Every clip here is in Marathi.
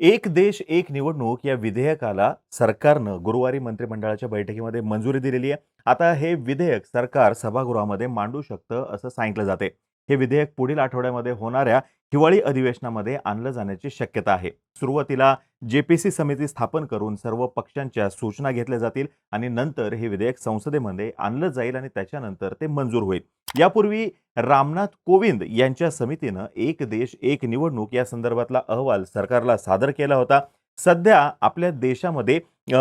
एक देश एक निवडणूक या विधेयकाला सरकारनं गुरुवारी मंत्रिमंडळाच्या बैठकीमध्ये मंजुरी दिलेली आहे. आता हे विधेयक सरकार सभागृहामध्ये मांडू शकतं असं सांगितलं जाते हे विधेयक पुढील आठवड्यामध्ये होणाऱ्या हिवाळी अधिवेशनामध्ये आणलं जाण्याची शक्यता आहे. सुरुवातीला जेपीसी समिती स्थापन करून सर्व पक्षांच्या सूचना घेतल्या जातील आणि नंतर हे विधेयक संसदेमध्ये आणलं जाईल आणि त्याच्यानंतर ते मंजूर होईल. यापूर्वी रामनाथ कोविंद यांच्या समितीनं एक देश एक निवडणूक या संदर्भातला अहवाल सरकारला सादर केला होता. सध्या आपल्या देशामध्ये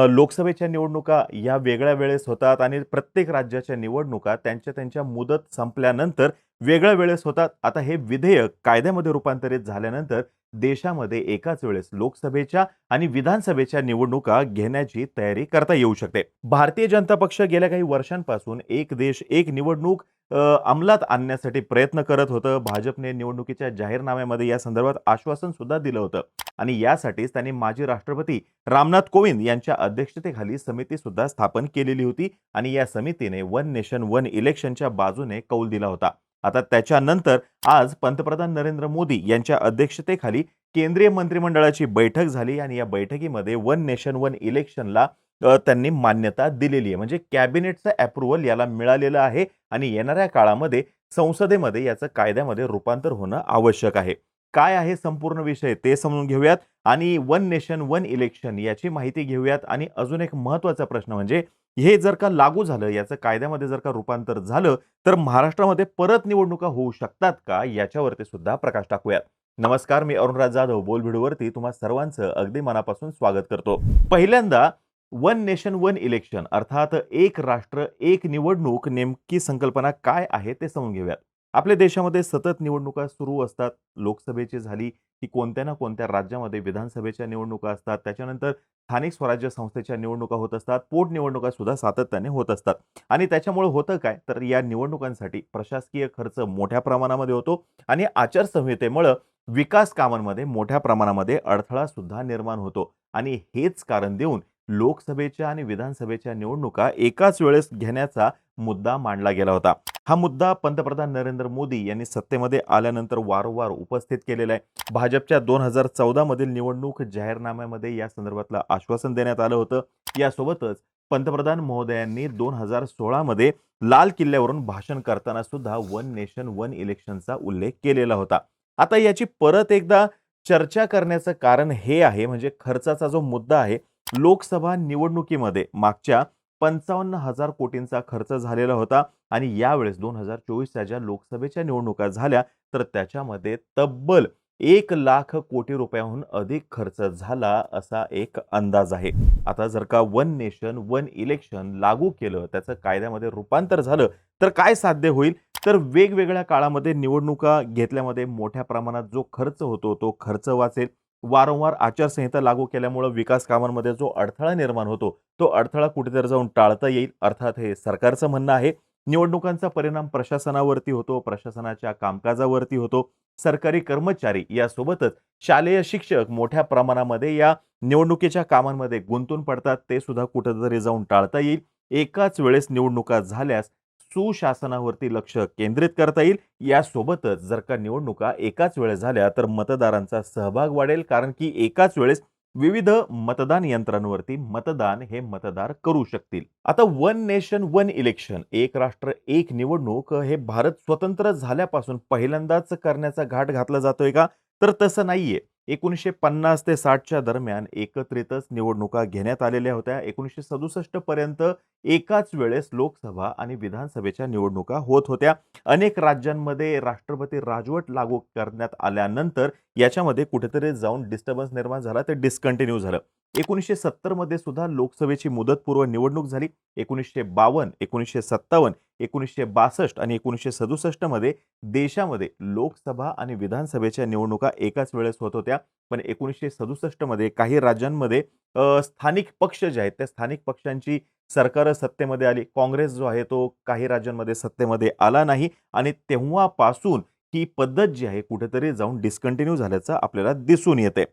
लोकसभेच्या निवडणुका या वेगळ्या वेळेस होतात आणि प्रत्येक राज्याच्या निवडणुका त्यांच्या त्यांच्या मुदत संपल्यानंतर वेगळ्या वेळेस होतात. आता हे विधेयक कायद्यामध्ये रूपांतरित झाल्यानंतर देशामध्ये एकाच वेळेस लोकसभेच्या आणि विधानसभेच्या निवडणुका घेण्याची तयारी करता येऊ शकते. भारतीय जनता पक्ष गेल्या काही वर्षांपासून एक देश एक निवडणूक अंमलात आणण्यासाठी प्रयत्न करत होतं. भाजपने निवडणुकीच्या जाहीरनाम्यामध्ये या संदर्भात आश्वासन सुद्धा दिलं होतं. आणि यासाठीच त्यांनी माजी राष्ट्रपती रामनाथ कोविंद यांच्या अध्यक्षतेखाली समिती सुद्धा स्थापन केलेली होती. आणि या समितीने वन नेशन वन इलेक्शनच्या बाजूने कौल दिला होता. आता त्याच्यानंतर आज पंतप्रधान नरेंद्र मोदी यांच्या अध्यक्षतेखाली केंद्रीय मंत्रिमंडळाची बैठक झाली आणि या बैठकीमध्ये वन नेशन वन इलेक्शनला त्यांनी मान्यता दिलेली आहे. म्हणजे कॅबिनेटचं अप्रुव्हल याला मिळालेलं आहे आणि येणाऱ्या काळामध्ये संसदेमध्ये याचं कायद्यामध्ये रूपांतर होणं आवश्यक आहे. काय आहे संपूर्ण विषय ते समजून घेऊयात. आणि वन नेशन वन इलेक्शन याची माहिती घेऊयात. आणि अजून एक महत्त्वाचा प्रश्न म्हणजे हे जर का लागू झालं याचं कायद्यामध्ये जर का रूपांतर झालं तर महाराष्ट्रामध्ये परत निवडणुका होऊ शकतात का? याच्यावरती सुद्धा प्रकाश टाकूयात. नमस्कार मी अरुणराज जाधव बोल व्हिडिओवरती तुम्हा सर्वांचं अगदी मनापासून स्वागत करतो. पहिल्यांदा वन नेशन वन इलेक्शन अर्थात एक राष्ट्र एक निवडणूक नेमकी संकल्पना काय आहे ते समजून घेऊयात. आपल्या देशामध्ये सतत निवडणुका सुरू असतात. लोकसभेची झाली की कोणत्या ना कोणत्या राज्यामध्ये विधानसभेच्या निवडणुका असतात. त्याच्यानंतर स्थानिक स्वराज्य संस्थेच्या निवडणुका होत असतात. पोटनिवडणुका सुद्धा सातत्याने होत असतात. आणि त्याच्यामुळे होतं काय? तर या निवडणुकांसाठी प्रशासकीय खर्च मोठ्या प्रमाणामध्ये होतो आणि आचारसंहितेमुळं विकास कामांमध्ये मोठ्या प्रमाणामध्ये अडथळा सुद्धा निर्माण होतो. आणि हेच कारण देऊन लोकसभेच्या आणि विधानसभेच्या निवडणुका एकाच वेळेस घेण्याचा मुद्दा मांडला गेला होता. हा मुद्दा पंतप्रधान नरेंद्र मोदी यांनी सत्तेमध्ये आल्यानंतर वारंवार उपस्थित केलेला आहे. भाजपच्या दोन हजार चौदा मधील निवडणूक जाहीरनाम्यामध्ये या संदर्भातलं आश्वासन देण्यात आलं होतं. यासोबतच पंतप्रधान महोदयांनी दोन हजार सोळामध्ये लाल किल्ल्यावरून भाषण करताना सुद्धा वन नेशन वन इलेक्शनचा उल्लेख केलेला होता. आता याची परत एकदा चर्चा करण्याचं कारण हे आहे म्हणजे खर्चाचा जो मुद्दा आहे लोकसभा निवडणुकीमध्ये मागच्या पंचावन्न हजार कोटींचा खर्च झालेला होता आणि यावेळेस दोन हजार चोवीसच्या ज्या लोकसभेच्या निवडणुका झाल्या तर त्याच्यामध्ये तब्बल एक लाख कोटी रुपयाहून अधिक खर्च झाला असा एक अंदाज आहे. आता जर का वन नेशन वन इलेक्शन लागू केलं त्याचं कायद्यामध्ये रूपांतर झालं तर काय साध्य होईल? तर वेगवेगळ्या काळामध्ये निवडणुका घेतल्यामध्ये मोठ्या प्रमाणात जो खर्च होतो तो खर्च वाचेल. वारंवार आचारसंहिता लागू केल्यामुळं विकास कामांमध्ये जो अडथळा निर्माण होतो तो अडथळा कुठेतरी जाऊन टाळता येईल अर्थात हे सरकारचं म्हणणं आहे. निवडणुकांचा परिणाम प्रशासनावरती होतो प्रशासनाच्या कामकाजावरती होतो. सरकारी कर्मचारी यासोबतच शालेय शिक्षक मोठ्या प्रमाणामध्ये या निवडणुकीच्या कामांमध्ये गुंतून पडतात ते सुद्धा कुठेतरी जाऊन टाळता येईल. एकाच वेळेस निवडणुका झाल्यास सुशासनावरती लक्ष केंद्रित करता येईल. यासोबतच जर का निवडणुका एकाच वेळेस झाल्या तर मतदारांचा सहभाग वाढेल. कारण की एकाच वेळेस विविध मतदान यंत्रांवरती मतदान हे मतदार करू शकतील. आता वन नेशन वन इलेक्शन एक राष्ट्र एक निवडणूक हे भारत स्वतंत्र झाल्यापासून पहिल्यांदाच करण्याचा घाट घातला जातोय का? तर तसं नाहीये. एकोणीसशे पन्नास ते साठच्या दरम्यान एकत्रितच निवडणुका घेण्यात आलेल्या होत्या. एकोणीसशे सदुसष्ट पर्यंत एकाच वेळेस लोकसभा आणि विधानसभेच्या निवडणुका होत होत्या. अनेक राज्यांमध्ये राष्ट्रपती राजवट लागू करण्यात आल्यानंतर याच्यामध्ये कुठेतरी जाऊन डिस्टर्बन्स निर्माण झाला. ते डिस्कंटिन्यू झालं. एकोणीसशे सत्तरमध्ये सुद्धा लोकसभेची मुदतपूर्व निवडणूक झाली. एकोणीसशे बावन्न एकोणीसशे सत्तावन्न एकोणीसशे बासष्ट आणि एकोणीसशे सदुसष्टमध्ये देशामध्ये लोकसभा आणि विधानसभेच्या निवडणुका एकाच वेळेस होत होत्या. पण एकोणीसशे सदुसष्टमध्ये काही राज्यांमध्ये स्थानिक पक्ष जे आहेत त्या स्थानिक पक्षांची सरकार सत्तेमध्ये आली. काँग्रेस जो आहे तो काही राज्यांमध्ये सत्तेमध्ये आला नाही आणि तेव्हापासून ही पद्धत जी आहे कुठेतरी जाऊन डिस्कंटिन्यू झाल्याचं आपल्याला दिसून येते.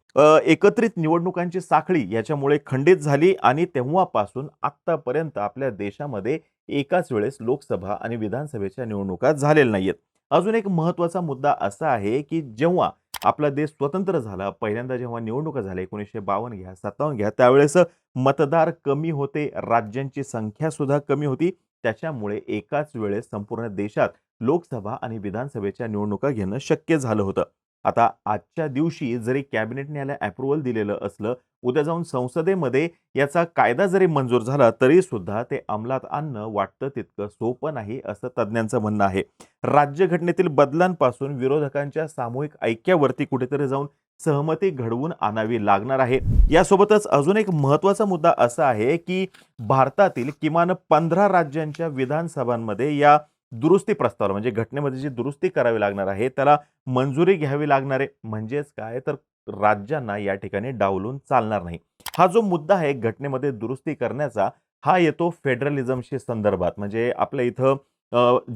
एकत्रित निवडणुकांची साखळी याच्यामुळे खंडित झाली आणि तेव्हापासून आत्तापर्यंत आपल्या देशामध्ये एकाच वेळेस लोकसभा आणि विधानसभेच्या निवडणुका झालेल्या नाहीयेत. अजून एक महत्त्वाचा मुद्दा असा आहे की जेव्हा आपला देश स्वतंत्र झाला पहिल्यांदा जेव्हा निवडणुका झाल्या एकोणीसशे बावन्न घ्या सत्तावन्न घ्या त्यावेळेस मतदार कमी होते राज्यांची संख्या सुद्धा कमी होती. त्याच्यामुळे एकाच वेळेस संपूर्ण देशात लोकसभा आणि विधानसभेच्या निवडणुका घेणं शक्य झालं होतं. आता आजच्या दिवशी जरी कॅबिनेटने याला अप्रुव्हल दिलेलं असलं उद्या जाऊन संसदेमध्ये याचा कायदा जरी मंजूर झाला तरी सुद्धा ते अंमलात आणणं वाटतं तितकं सोपं नाही असं तज्ज्ञांचं म्हणणं आहे. राज्यघटनेतील बदलांपासून विरोधकांच्या सामूहिक ऐक्यावरती कुठेतरी जाऊन सहमती घडवून आणावी लागणार आहे. यासोबतच अजून एक महत्त्वाचा मुद्दा असा आहे की भारतातील किमान पंधरा राज्यांच्या विधानसभांमध्ये या दुरुस्ती प्रस्तावाला म्हणजे घटनेमध्ये जी दुरुस्ती करावी लागणार आहे त्याला मंजुरी घ्यावी लागणार आहे म्हणजेच काय? तर राज्यांना या ठिकाणी डावलून चालणार नाही. हा जो मुद्दा आहे घटनेमध्ये दुरुस्ती करण्याचा हा येतो फेडरलिझमशी संदर्भात. म्हणजे आपल्या इथं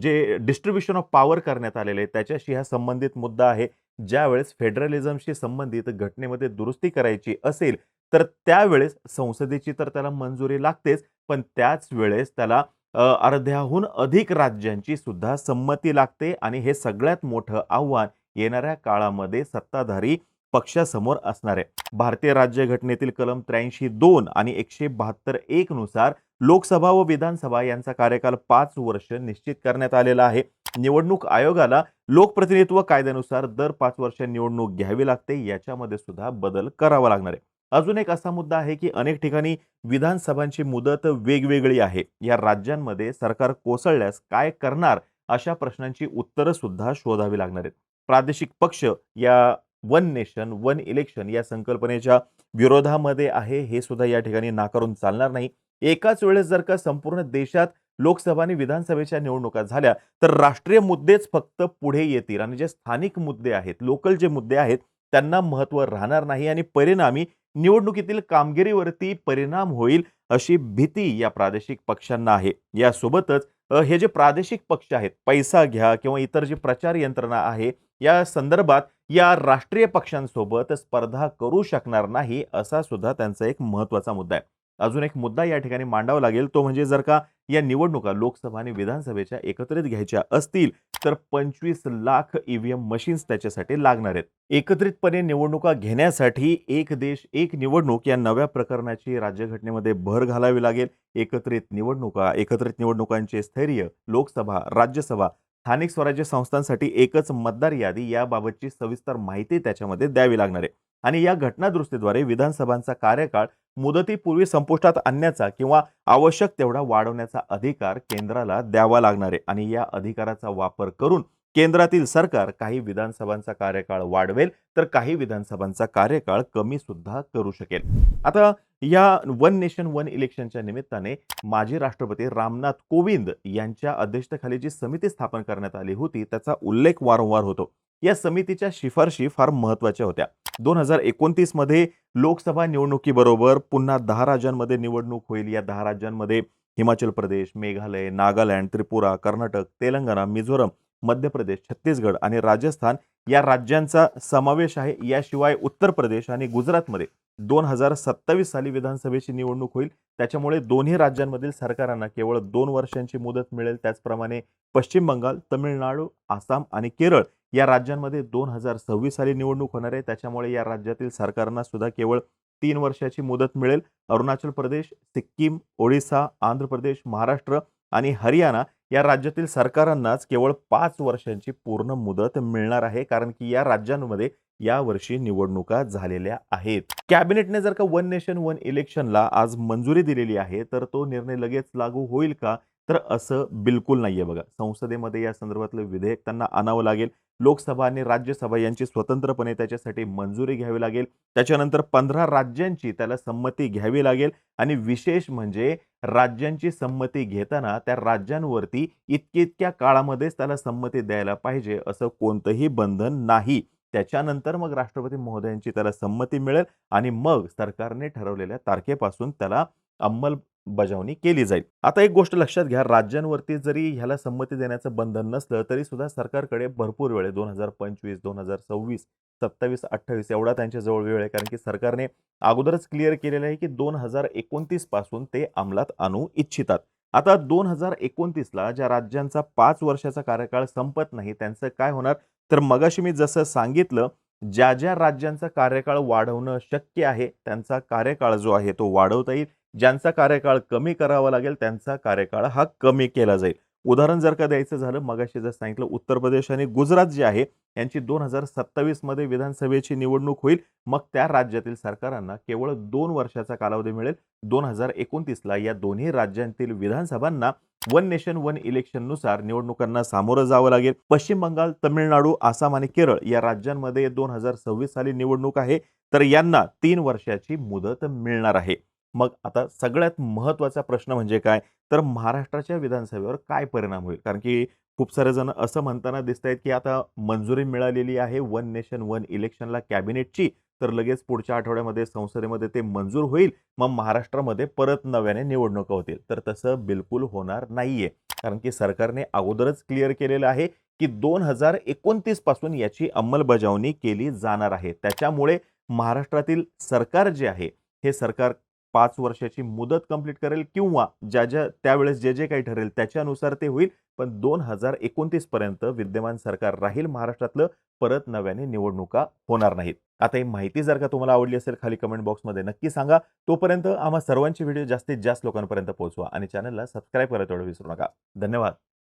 जे डिस्ट्रीब्युशन ऑफ पॉवर करण्यात आलेले आहे त्याच्याशी हा संबंधित मुद्दा आहे. ज्यावेळेस फेडरलिझमशी संबंधित घटनेमध्ये दुरुस्ती करायची असेल तर त्यावेळेस संसदेची तर त्याला मंजुरी लागतेच पण त्याच वेळेस त्याला अर्ध्याहून अधिक राज्यांची सुद्धा संमती लागते आणि हे सगळ्यात मोठं आव्हान येणाऱ्या काळामध्ये सत्ताधारी पक्षासमोर असणार आहे. भारतीय राज्यघटनेतील कलम त्र्याऐंशी दोन आणि एकशे बहात्तर एक नुसार लोकसभा व विधानसभा यांचा कार्यकाल पाच वर्ष निश्चित करण्यात आलेला आहे. निवडणूक आयोगाला लोकप्रतिनिधित्व कायद्यानुसार दर पाच वर्ष निवडणूक घ्यावी लागते. याच्यामध्ये सुद्धा बदल करावा लागणार आहे. अजून एक असा मुद्दा आहे की अनेक ठिकाणी विधानसभांची मुदत वेगवेगळी आहे. या राज्यांमध्ये सरकार कोसळल्यास काय करणार अशा प्रश्नांची उत्तरं सुद्धा शोधावी लागणार आहेत. प्रादेशिक पक्ष या वन नेशन वन इलेक्शन या संकल्पनेच्या विरोधामध्ये आहे हे सुद्धा या ठिकाणी नाकारून चालणार नाही. एकाच वेळेस जर का संपूर्ण देशात लोकसभा आणि विधानसभेच्या निवडणुका झाल्या तर राष्ट्रीय मुद्देच फक्त पुढे येतील. आणि जे स्थानिक मुद्दे आहेत लोकल जे मुद्दे आहेत त्यांना महत्त्व राहणार नाही आणि परिणामी निवडणुकीतील कामगिरीवरती परिणाम होईल अशी भीती या प्रादेशिक पक्षांना आहे. यासोबतच हे जे प्रादेशिक पक्ष आहेत पैसा घ्या किंवा इतर जी प्रचार यंत्रणा आहे या संदर्भात या राष्ट्रीय पक्षांसोबत स्पर्धा करू शकणार नाही असा सुद्धा त्यांचा एक महत्त्वाचा मुद्दा आहे. अजून एक मुद्दा या ठिकाणी मांडावा लागेल तो म्हणजे जर का या निवडणुका लोकसभा आणि विधानसभेच्या एकत्रित घ्यायच्या असतील तर पंचवीस लाख ईव्हीएम मशीन्स त्याच्यासाठी लागणार आहेत. एकत्रितपणे निवडणुका घेण्यासाठी एक देश एक निवडणूक या नव्या प्रकरणाची राज्यघटनेमध्ये भर घालावी लागेल. एकत्रित निवडणुका एकत्रित निवडणुकांचे स्थैर्य लोकसभा राज्यसभा स्थानिक स्वराज्य संस्थांसाठी एकच मतदार यादी याबाबतची सविस्तर माहिती त्याच्यामध्ये द्यावी लागणार आहे. आणि या घटनादुरुस्तीद्वारे विधानसभांचा कार्यकाळ मुदतीपूर्वी संपुष्टात आणण्याचा किंवा आवश्यक तेवढा वाढवण्याचा अधिकार केंद्राला द्यावा लागणार आहे. आणि या अधिकाराचा वापर करून केंद्रातील सरकार काही विधानसभांचा कार्यकाळ वाढवेल तर काही विधानसभांचा कार्यकाळ कमी सुद्धा करू शकेल. आता या वन नेशन वन इलेक्शनच्या निमित्ताने माजी राष्ट्रपती रामनाथ कोविंद यांच्या अध्यक्षतेखाली जी समिती स्थापन करण्यात आली होती त्याचा उल्लेख वारंवार होतो. या समितीच्या शिफारशी फार महत्त्वाच्या होत्या. दोन हजार एकोणतीसमध्ये लोकसभा निवडणुकीबरोबर पुन्हा दहा राज्यांमध्ये निवडणूक होईल. या दहा राज्यांमध्ये हिमाचल प्रदेश मेघालय नागालँड त्रिपुरा कर्नाटक तेलंगणा मिझोरम मध्य प्रदेश छत्तीसगड आणि राजस्थान या राज्यांचा समावेश आहे. याशिवाय उत्तर प्रदेश आणि गुजरातमध्ये दोन हजार सत्तावीस साली विधानसभेची निवडणूक होईल. त्याच्यामुळे दोन्ही राज्यांमधील सरकारांना केवळ दोन वर्षांची मुदत मिळेल. त्याचप्रमाणे पश्चिम बंगाल तमिळनाडू आसाम आणि केरळ या राज्यांमध्ये दोन हजार सव्वीस साली निवडणूक होणार आहे. त्याच्यामुळे या राज्यातील सरकारांना सुद्धा केवळ तीन वर्षाची मुदत मिळेल. अरुणाचल प्रदेश सिक्कीम ओडिसा आंध्र प्रदेश महाराष्ट्र आणि हरियाणा या राज्यातील सरकारांनाच केवळ पाच वर्षांची पूर्ण मुदत मिळणार आहे कारण की या राज्यांमध्ये यावर्षी निवडणुका झालेल्या आहेत. कॅबिनेटने जर का वन नेशन वन इलेक्शनला आज मंजुरी दिलेली आहे तर तो निर्णय लगेच लागू होईल का? तर असं बिलकुल नाहीये बघा. संसदेमध्ये या संदर्भातलं विधेयक त्यांना आणावं लागेल. लोकसभा आणि राज्यसभा यांची स्वतंत्रपणे त्याच्यासाठी मंजुरी घ्यावी लागेल. त्याच्यानंतर पंधरा राज्यांची त्याला संमती घ्यावी लागेल. आणि विशेष म्हणजे राज्यांची संमती घेताना त्या राज्यांवरती इतकी इतक्या काळामध्येच त्याला संमती द्यायला पाहिजे असं कोणतंही बंधन नाही. त्याच्यानंतर मग राष्ट्रपती महोदयांची त्याला संमती मिळेल आणि मग सरकारने ठरवलेल्या तारखेपासून त्याला अंमल अंमलबजावणी केली जाईल. आता एक गोष्ट लक्षात घ्या राज्यांवरती जरी ह्याला संमती देण्याचं बंधन नसलं तरी सुद्धा सरकारकडे भरपूर वेळ आहे. दोन हजार पंचवीस दोन हजार सव्वीस सत्तावीस अठ्ठावीस एवढा त्यांच्याजवळ वेळ आहे. कारण की सरकारने अगोदरच क्लिअर केलेलं आहे की दोन हजार एकोणतीसपासून ते अंमलात आणू इच्छितात. आता दोन हजार एकोणतीसला ज्या राज्यांचा पाच वर्षाचा कार्यकाळ संपत नाही त्यांचं काय होणार? तर मगाशी मी जसं सांगितलं ज्या ज्या राज्यांचा कार्यकाळ वाढवणं शक्य आहे त्यांचा कार्यकाळ जो आहे तो वाढवता येईल. ज्यांचा कार्यकाळ कमी करावा लागेल त्यांचा कार्यकाळ हा कमी केला जाईल. उदाहरण जर का द्यायचं झालं मगाशी जर सांगितलं उत्तर प्रदेश आणि गुजरात जे आहे यांची दोन हजार सत्तावीसमध्ये विधानसभेची निवडणूक होईल. मग त्या राज्यातील सरकारांना केवळ दोन वर्षाचा कालावधी मिळेल. दोन हजार एकोणतीसला या दोन्ही राज्यांतील विधानसभांना वन नेशन वन इलेक्शननुसार निवडणुकांना सामोरं जावं लागेल. पश्चिम बंगाल तमिळनाडू आसाम आणि केरळ या राज्यांमध्ये दोन हजार सव्वीस साली निवडणूक आहे. तर यांना तीन वर्षाची मुदत मिळणार आहे. मग आता सगळ्यात महत्त्वाचा प्रश्न म्हणजे काय? तर महाराष्ट्राच्या विधानसभेवर काय परिणाम होईल? कारण की खूप सारे जण असं म्हणताना दिसत आहेत की आता मंजुरी मिळालेली आहे वन नेशन वन इलेक्शनला कॅबिनेटची. तर लगेच पुढच्या आठवड्यामध्ये संसदेमध्ये ते मंजूर होईल. मग महाराष्ट्रामध्ये परत नव्याने निवडणुका होतील. तर तसं बिलकुल होणार नाहीये. कारण की सरकारने अगोदरच क्लिअर केलेलं आहे की दोन हजार एकोणतीसपासून याची अंमलबजावणी केली जाणार आहे. त्याच्यामुळे महाराष्ट्रातील सरकार जे आहे हे सरकार पाच वर्षाची मुदत कंप्लीट करेल किंवा ज्या ज्या त्यावेळेस जे जे काही ठरेल त्याच्यानुसार ते होईल. पण दोन हजार एकोणतीस पर्यंत विद्यमान सरकार राहील महाराष्ट्रातलं. परत नव्याने निवडणुका होणार नाहीत. आता ही माहिती जर का तुम्हाला आवडली असेल खाली कमेंट बॉक्समध्ये नक्की सांगा. तोपर्यंत आम्हा सर्वांची व्हिडिओ जास्तीत जास्त लोकांपर्यंत पोहोचवा आणि चॅनलला सबस्क्राईब करायला तेवढं विसरू नका. धन्यवाद.